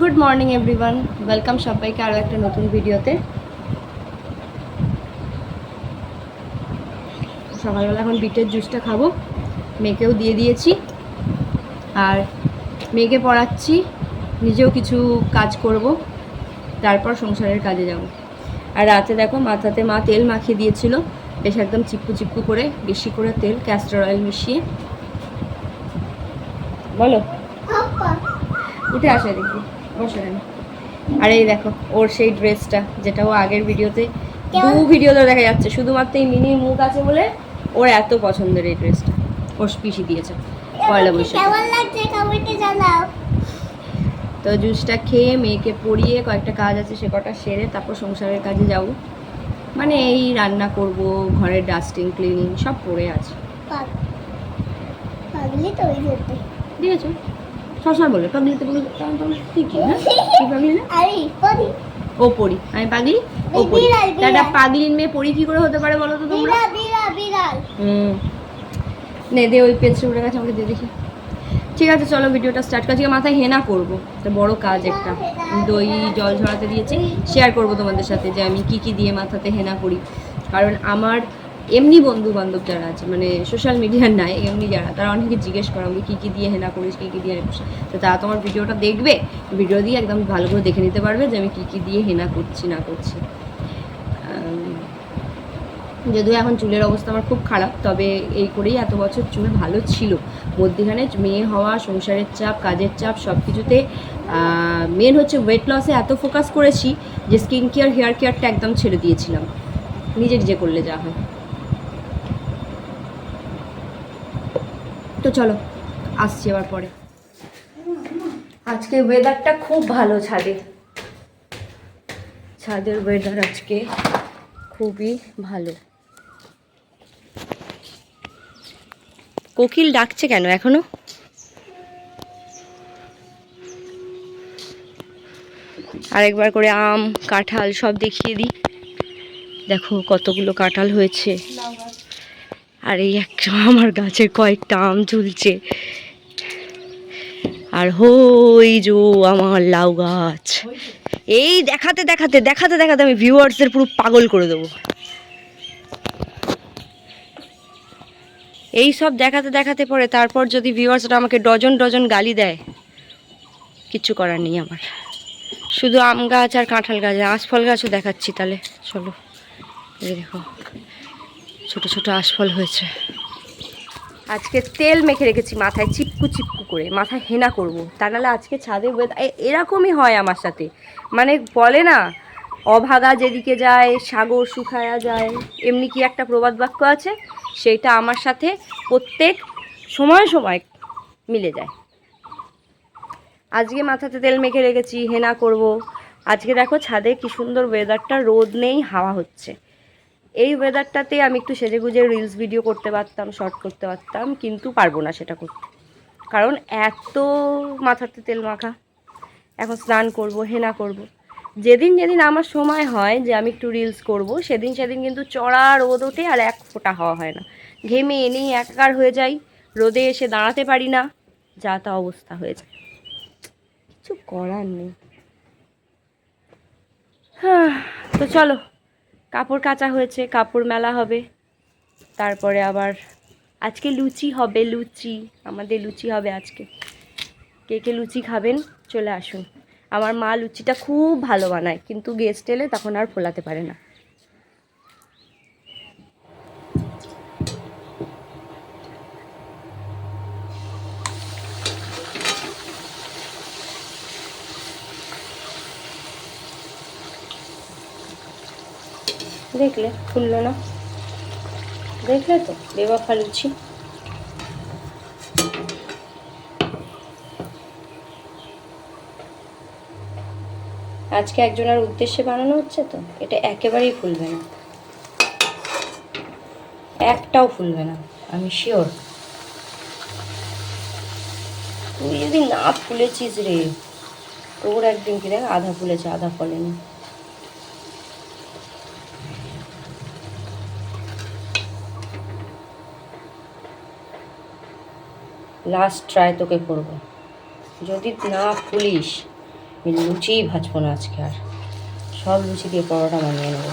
Good morning everyone. Welcome সবাইকে আরও একটা নতুন ভিডিওতে। সকালবেলা এখন বিটের জুসটা খাব। মেয়েকেও দিয়ে দিয়েছি। আর মেয়েকে পড়াচ্ছি, নিজেও কিছু কাজ করব, তারপর সংসারের কাজে যাব। আর রাতে দেখো মাথাতে মা তেল মাখিয়ে দিয়েছিল, বেশ একদম চিপকু চিপ্পু করে, বেশি করে তেল ক্যাস্টার অয়েল মিশিয়ে। বলো। উঠে আসে দেখি বসে আর এই দেখো ওর সেই ড্রেসটা যেটা ও আগের ভিডিওতে দু ভিডিওতে দেখা যাচ্ছে। শুধুমাত্র এই মিনির মুখ আছে বলে ওর এত পছন্দের এই ড্রেসটা ওর পিসি দিয়েছে পয়লা বৈশাখ। তো জুসটা খেয়ে মেয়েকে পরিয়ে কয়েকটা কাজ আছে সে কটা সেরে তারপর সংসারের কাজে যাব। মানে এই রান্না করব ঘরের ডাস্টিং ক্লিনিং সব পড়ে আছে। পাগ- পাগলি তো ওই যেতে ঠিক আছে সবসময় বলে পাগলিতে বলে ঠিকই হ্যাঁ? কি পাগলি না আরে ও পড়ি আমি পাগলি? ও পড়ি। একটা পাগলিন মেয়ে পড়ি কি করে হতে পারে বলো তো তোমরা? হুম। নে দে ওই পেন্সিল উঠে গেছে আমাকে দিয়ে দেখি। ঠিক আছে চলো ভিডিওটা স্টার্ট করছি। মাথায় হেনা করব। একটা বড় কাজ একটা। দই জল ঝরাতে দিয়েছি। শেয়ার করব তোমাদের সাথে যে আমি কি কি দিয়ে মাথাতে হেনা করি। কারণ আমার এমনি বন্ধু বান্ধব যারা আছে মানে সোশ্যাল মিডিয়ার নাই, এমনি যারা, তারা অনেকে জিজ্ঞেস করে, আমি কী কী দিয়ে হেনা করিস, কী কী দিয়ে তো তারা তোমার ভিডিওটা দেখবে, ভিডিও দিয়ে একদম ভালো করে দেখে নিতে পারবে যে আমি কী কী দিয়ে হেনা করছি, না করছি। যদিও এখন চুলের অবস্থা আমার খুব খারাপ, তবে এই করেই এত বছর চুল ভালো ছিল। মধ্যিখানে মেয়ে হওয়া, সংসারের চাপ, কাজের চাপ সব কিছুতে মেন হচ্ছে ওয়েট লসে এত ফোকাস করেছি যে স্কিন কেয়ার হেয়ার কেয়ারটা একদম ছেড়ে দিয়েছিলাম। নিজে নিজে করলে যা হয়। তো চলো, আসছি আবার পরে। আজকে ওয়েদারটা খুব ভালো ছাদে। ছাদের ওয়েদার আজকে খুবই ভালো। কোকিল ডাকছে কেন এখনও? আরেকবার করে আম, কাঁঠাল সব দেখিয়ে দিই। দেখো কতগুলো কাঁঠাল হয়েছে। আর এই একটা আমার গাছে কয়েকটা আম ঝুলছে। আর হই যো আমার লাউ গাছ। এই দেখাতে দেখাতে দেখাতে দেখাতে আমি ভিউয়ার্সদের পুরো পাগল করে দেবো। এই সব দেখাতে দেখাতে পরে তারপর যদি ভিউয়ার্সরা আমাকে ডজন ডজন গালি দেয় কিচ্ছু করার নেই আমার। শুধু আম গাছ আর কাঁঠাল গাছ, আশফল গাছও দেখাচ্ছি তাহলে। চলো দেখো। ছোট ছোট আশফল হয়েছে। আজকে তেল মেখে রেখেছি, মাথায় চিপকু চিপকু করে, মাথায় হেনা করব। তা নাহলে আজকে ছাদে এরকমই হয় আমার সাথে। মানে বলে না, অভাগা যেদিকে যায়, সাগর শুকায়া যায়। এমনি কি একটা প্রবাদ বাক্য আছে? সেইটা আমার সাথে প্রত্যেক সময় সময় মিলে যায়। আজকে মাথাতে তেল মেখে রেখেছি, হেনা করব। আজকে দেখো ছাদে কি সুন্দর ওয়েদারটা রোদ নেই, হাওয়া হচ্ছে। এই ওয়েদারটাতে আমি একটু সেজে গুজে রিলস ভিডিও করতে পারতাম শর্ট করতে পারতাম, কিন্তু পারব না সেটা করতে। কারণ এত মাথাতে তেল মাখা। এখন স্নান করব, হেনা করব। যেদিন যেদিন আমার সময় হয় যে আমি একটু রিলস করব, সেদিন সেদিন কিন্তু চড়া রোদ ওঠে আর এক ফোঁটা হওয়া হয় না। ঘেমে এনেই একাকার হয়ে যাই, রোদে এসে দাঁড়াতে পারি না, যা তা অবস্থা হয়ে যায়। কিছু করার নেই। হ্যাঁ তো চলো। কাপড় কাচা হয়েছে, কাপড় মেলা হবে। তারপরে আবার আজকে লুচি হবে, লুচি। আমাদের লুচি হবে আজকে। কে কে লুচি খাবেন? চলে আসুন। আমার মা লুচিটা খুব ভালো বানায়, কিন্তু গেস্ট এলে তখন আর ফোলাতে পারে না। দেখলে খুললো না। দেখলে তো বেবাফা লুচি আজকে একজনের উদ্দেশ্যে বানানো হচ্ছে তো, এটা একেবারেই ফুলবে না। একটাও ফুলবে না, আমি শিওর তুই যদি না ফুলেছিস রে, তোর একদিন কি দেখ, আধা ফুলেছে, আধা ফলেনি। লাস্ট ট্রাই তোকে করব। যদি না ফুলিস, আমি লুচিই ভাজবো না আজকে আর। সব লুচি দিয়ে পরোটা বানিয়ে নেব।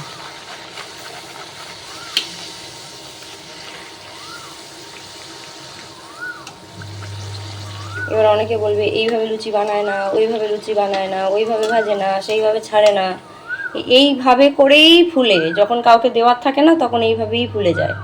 এবার অনেকে বলবে, এইভাবে লুচি বানায় না, ওইভাবে লুচি বানায় না, ওইভাবে ভাজে না, সেইভাবে ছাড়ে না। এইভাবে করেই ফুলে। যখন কাউকে দেওয়ার থাকে না, তখন এইভাবেই ফুলে যায়।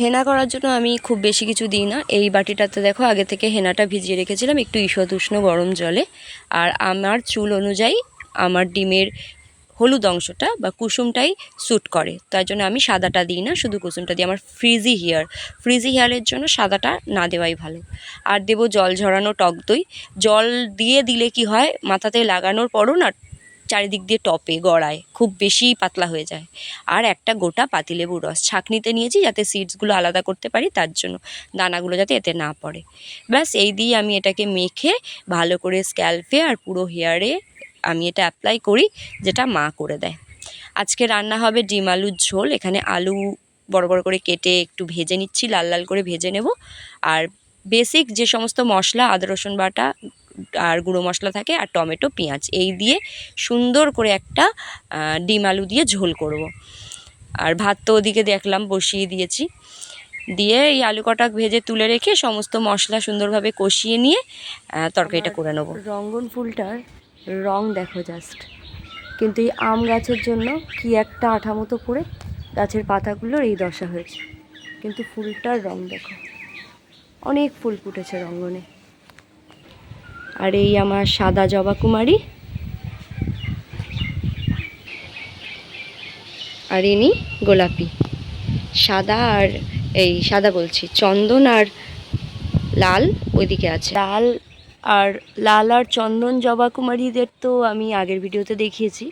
হেনা করার জন্য আমি খুব বেশি কিছু দিই না। এই বাটিটাতে দেখো, আগে থেকে হেনাটা ভিজিয়ে রেখেছিলাম একটু ঈষৎ উষ্ণ গরম জলে। আর আমার চুল অনুযায়ী আমার ডিমের হলুদ অংশটা বা কুসুমটাই স্যুট করে। তাই জন্য আমি সাদাটা দিই না, শুধু কুসুমটা দিই। আমার ফ্রিজি হেয়ার ফ্রিজি হেয়ারের জন্য সাদাটা না দেওয়াই ভালো। আর দেবো জল ঝরানো টক দই। জল দিয়ে দিলে কি হয়, মাথাতে লাগানোর পরও না চারিদিক দিয়ে টপে, গড়ায়, খুব বেশি পাতলা হয়ে যায়। আর একটা গোটা পাতিলেবুর রস ছাঁকনিতে নিয়েছি যাতে সিডসগুলো আলাদা করতে পারি, তার জন্য দানাগুলো যাতে এতে না পড়ে। ব্যাস, এই দিয়ে আমি এটাকে মেখে ভালো করে স্ক্যাল্পে আর পুরো হেয়ারে আমি এটা অ্যাপ্লাই করি, যেটা মা করে দেয়। আজকে রান্না হবে ডিম আলুর ঝোল, এখানে আলু বড় বড় করে কেটে একটু ভেজে নিচ্ছি, লাল লাল করে ভেজে নেব। আর বেসিক যে সমস্ত মশলা, আদা, রসুন বাটা আর গুঁড়ো মশলা থাকে আর টমেটো পেঁয়াজ। এই দিয়ে সুন্দর করে একটা ডিম আলু দিয়ে ঝোল করব। আর ভাত তো ওদিকে দেখলাম বসিয়ে দিয়েছি। দিয়ে এই আলু কটা ভেজে তুলে রেখে সমস্ত মশলা সুন্দরভাবে কষিয়ে নিয়ে তরকারিটা করে নেব। রঙ্গন ফুলটার রং দেখো জাস্ট কিন্তু এই আম গাছের জন্য কি একটা আঠা মতো পড়ে গাছের পাতাগুলোর এই দশা হয়েছে। কিন্তু ফুলটার রং দেখো অনেক ফুল ফুটেছে রঙ্গনে। আর এই আমার সাদা জবা কুমারী। আর ইনি গোলাপি। সাদা আর এই সাদা বলছি, চন্দন আর লাল ওইদিকে আছে। লাল আর লাল আর চন্দন জবা কুমারীদের তো আমি আগের ভিডিওতে দেখিয়েছি।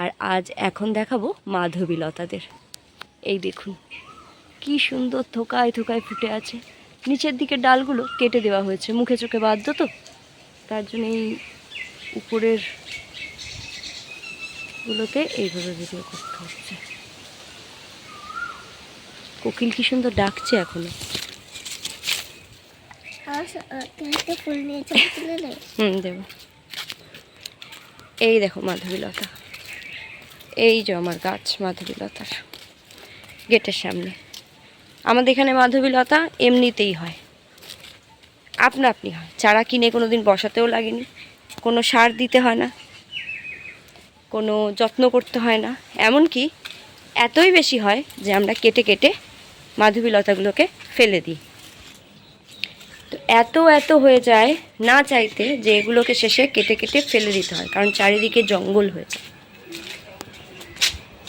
আর আজ এখন দেখাবো মাধবীলতাদের। এই দেখুন, কি সুন্দর থোকায় থোকায় ফুটে আছে। নিচের দিকে ডালগুলো কেটে দেওয়া হয়েছে, মুখে চোখে বাধ্য তো। তার জন্য এই উপরের গুলোতে এইভাবে ভিডিও করতে হচ্ছে। কোকিল কি সুন্দর ডাকছে এখনও? হুম দেব। এই দেখো মাধবীলতা। এই যে আমার গাছ মাধবীলতার গেটের সামনে। আমাদের এখানে মাধবীলতা এমনিতেই হয়। আপনা আপনি হয়। চারা কিনে কোনো দিন বসাতেও লাগেনি। কোনো সার দিতে হয় না। কোনো যত্ন করতে হয় না। এমনকি এতই বেশি হয় যে আমরা কেটে কেটে মাধবীলতাগুলোকে ফেলে দিই। তো এত এত হয়ে যায় না চাইতে যে এগুলোকে শেষে কেটে কেটে ফেলে দিতে হয়, কারণ চারিদিকে জঙ্গল হয়ে যায়।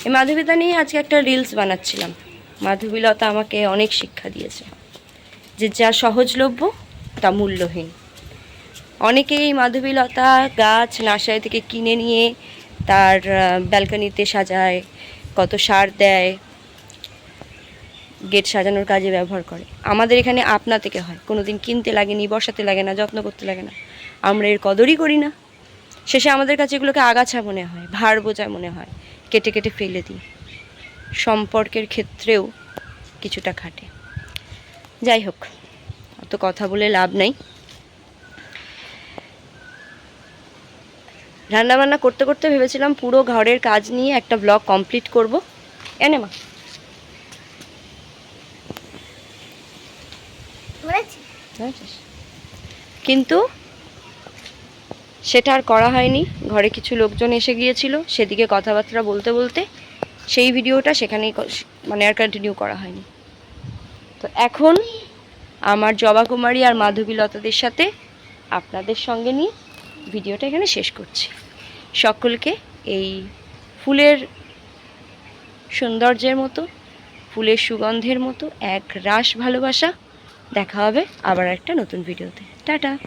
এই মাধবীলতা নিয়ে আজকে একটা রিলস বানাচ্ছিলাম। মাধবীলতা আমাকে অনেক শিক্ষা দিয়েছে যে যা সহজলভ্য তা মূল্যহীন। অনেকেই মাধবীলতা গাছ নার্সারি থেকে কিনে নিয়ে তার ব্যালকনিতে সাজায়, কত সার দেয়, গেট সাজানোর কাজে ব্যবহার করে। আমাদের এখানে আপনা থেকে হয় কোনো দিন কিনতে লাগেনি, বসাতে লাগে না, যত্ন করতে লাগে না। আমরা এর কদরই করি না। শেষে আমাদের কাছে এগুলোকে আগাছা মনে হয়, ভার বোঝা মনে হয়, কেটে কেটে ফেলে দিই। সম্পর্কের ক্ষেত্রেও কিছুটা খাটে। যাই হোক। অত কথা বলে লাভ নাই। রান্নাবান্না করতে করতে ভেবেছিলাম পুরো ঘরের কাজ নিয়ে একটা ব্লগ কমপ্লিট করব। এনে মা। কিন্তু সেটা আর করা হয়নি। ঘরে কিছু লোকজন এসে গিয়েছিল সেদিকে কথাবার্তা বলতে বলতে সেই ভিডিওটা সেখানেই মানে আর কন্টিনিউ করা হয়নি। তো এখন আমার জবা কুমারী আর মাধবী লতাদের সাথে আপনাদের সঙ্গে নিয়ে ভিডিওটা এখানে শেষ করছি। সকলকে এই ফুলের সৌন্দর্যের মতো, ফুলের সুগন্ধের মতো এক রাস ভালোবাসা। দেখা হবে আবার একটা নতুন ভিডিওতে। টাটা!